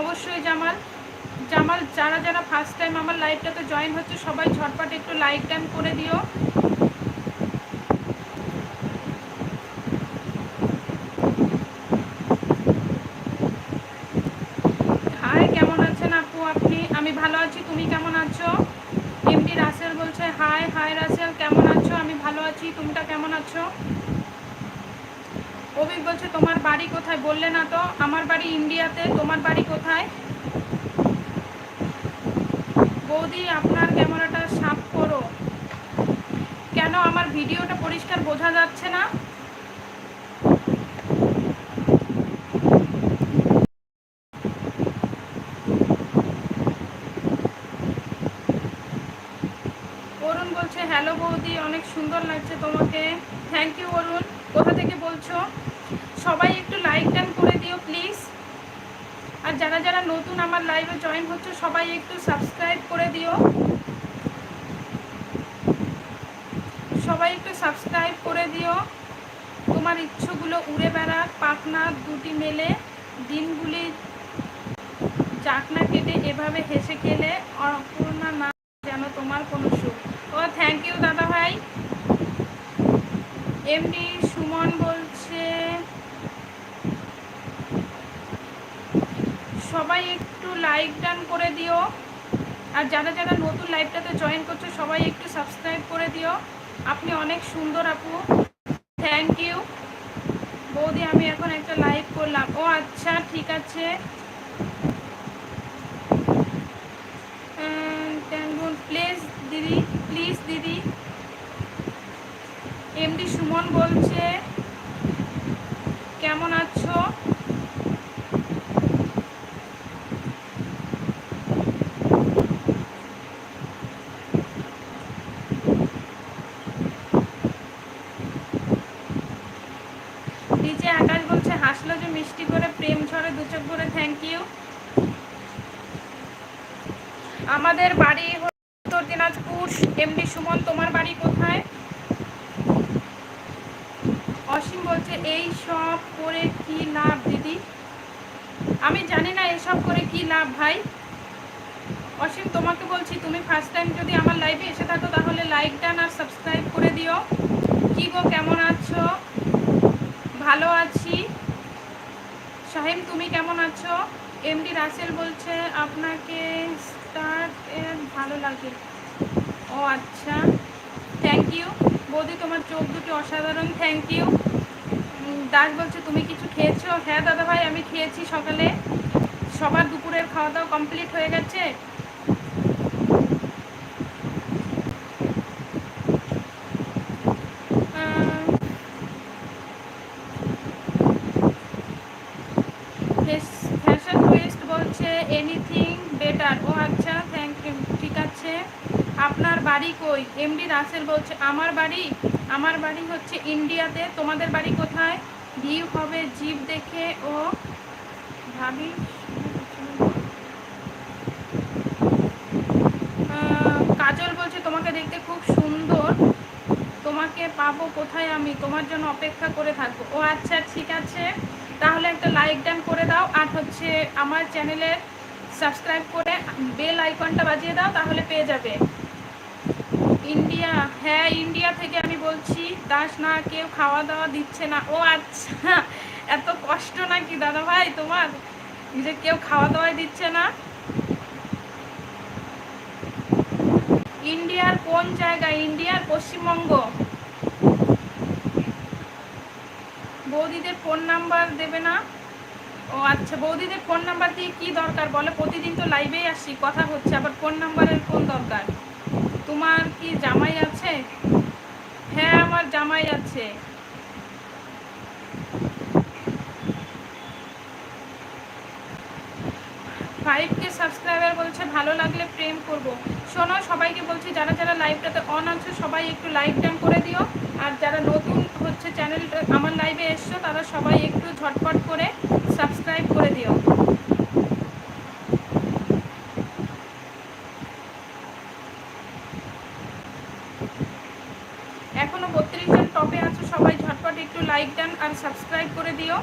অবশ্যই জামাল। জামাল, যারা যারা ফার্স্ট টাইম আমার লাইভটাতে জয়েন হচ্ছে, সবাই ঝটপট একটু লাইক টাইম করে দিও। হাই কেমন আছেন আপু আপনি? আমি ভালো আছি, তুমি কেমন আছো? এমডি রাসেল বলছে হাই হাই রাসেল, কেমন আছো? আমি ভালো আছি, তুমিটা কেমন আছো? অভিক বলছে, তোমার বাড়ি কোথায়? বললে না তো, আমার বাড়ি ইন্ডিয়াতে, তোমার বাড়ি কোথায়? বৌদি, আপনার ক্যামেরাটা সাফ করো। কেন আমার ভিডিওটা পরিষ্কার বোঝা যাচ্ছে না? অরুণ বলছে, হ্যালো বৌদি, অনেক সুন্দর লাগছে তোমাকে। Thank you Arun. কোথা থেকে বলছো? সবাই একটু লাইক টান করে দিও প্লিজ আর যারা যারা নতুন আমার লাইভে জয়েন হচ্ছে, সবাই একটু সাবস্ক্রাইব করে দিও। সবাই একটু সাবস্ক্রাইব করে দিও। তোমার ইচ্ছুগুলো উড়ে বেড়াক পাখনা দুটি মেলে, দিনগুলি চাকনা কেটে এভাবে হেসে খেলে, অপূর্ণা না যেন তোমার কোনো সুখ। ও থ্যাংক ইউ দাদা ভাই। এমনি সুমন বলছে, সবাই একটু লাইক ডান করে দিও। আর যারা যারা নতুন লাইভটাতে জয়েন করছ, সবাই একটু সাবস্ক্রাইব করে দিও। আপনি অনেক সুন্দর আপু। থ্যাংক ইউ বৌদি, আমি এখন একটা লাইভ করলাম। ও আচ্ছা ঠিক আছে। প্লিজ দিদি প্লিজ দিদি। এমডি সুমন বলছে, কেমন আছো? নিচে আকাশ বলছে, হাসলো যে মিষ্টি করে প্রেম ঝরে দু চোখ করে থ্যাংক ইউ আমাদের বাড়ি উত্তর দিনাজপুর এমডি সুমন, তোমার বাড়ি কোথায় অসীম বলছে, এই সব করে কি লাভ, দিদি? আমি জানি না এসব করে কি লাভ, ভাই। অসীম, তোমাকে বলছি, তুমি ফার্স্ট টাইম যদি আমার লাইভে এসে থাকো, তাহলে লাইক ডান আর সাবস্ক্রাইব করে দিও। কি গো, কেমন আছো? ভালো আছি। শাহিম, তুমি কেমন আছো? এমডি রাসেল বলছে, আপনাকে স্টার্ট ভালো লাগে। ও আচ্ছা। থ্যাংক ইউ বৌদি, তোমার চোখ দুটি অসাধারণ। থ্যাংক ইউ দাস বলছে, তুমি কিছু খেয়েছো? হ্যাঁ দাদা ভাই আমি খেয়েছি সকালে। সবার দুপুরের খাওয়া দাওয়া কমপ্লিট হয়ে গেছে। ফ্যাশন ওয়েস্ট বলছে এনিথিং বেটার ও আচ্ছা থ্যাংক ইউ ঠিক আছে। আপনার বাড়ি কই? এমডি রাসেল বলছে, আমার বাড়ি আমার বাড়ি হচ্ছে ইন্ডিয়াতে। তোমাদের বাড়ি কোথায়? ভিউ হবে জিপ দেখে ও ভাবি কাজল বলছে তোমাকে দেখতে খুব সুন্দর। তোমাকে পাবো কোথায় আমি? তোমার জন্য অপেক্ষা করে থাকব। ও আচ্ছা ঠিক আছে। তাহলে একটা লাইক ডান করে দাও। আর হচ্ছে আমার চ্যানেলে সাবস্ক্রাইব করে বেল আইকনটা বাজিয়ে দাও, তাহলে পেয়ে যাবে। ইন্ডিয়া হ্যাঁ ইন্ডিয়া থেকে আমি বলছি, দাস না, কেউ খাওয়া দাওয়া দিচ্ছে না। ও আচ্ছা এত কষ্ট নাকি দাদা ভাই তোমার যে কেউ খাওয়া দাওয়া দিচ্ছে না। ইন্ডিয়ার কোন জায়গায়? ইন্ডিয়ার পশ্চিমবঙ্গ। বৌদিদের ফোন নাম্বার দেবে না? ও আচ্ছা বৌদিদের ফোন নাম্বার দিয়ে কি দরকার বলে? প্রতিদিন তো লাইভেই আসি, কথা হচ্ছে, আবার ফোন নাম্বারের কোন দরকার? তোমার কি জামাই আছে? হ্যাঁ আমার জামাই আছে। ফাইভ কে সাবস্ক্রাইবার বলছে, ভালো লাগলে প্রেম করব। শোনো, সবাইকে বলছি, যারা যারা লাইভটাতে অন আছে, সবাই একটু লাইক টাইম করে দিও। আর যারা নতুন হচ্ছে চ্যানেলটা আমার লাইভে এসছো, তারা সবাই একটু ঝটপট করে সাবস্ক্রাইব করে দিও এখনও বত্রিশ জন টপে আছো সবাই ঝটপট একটু লাইক দেন আর সাবস্ক্রাইব করে দিও।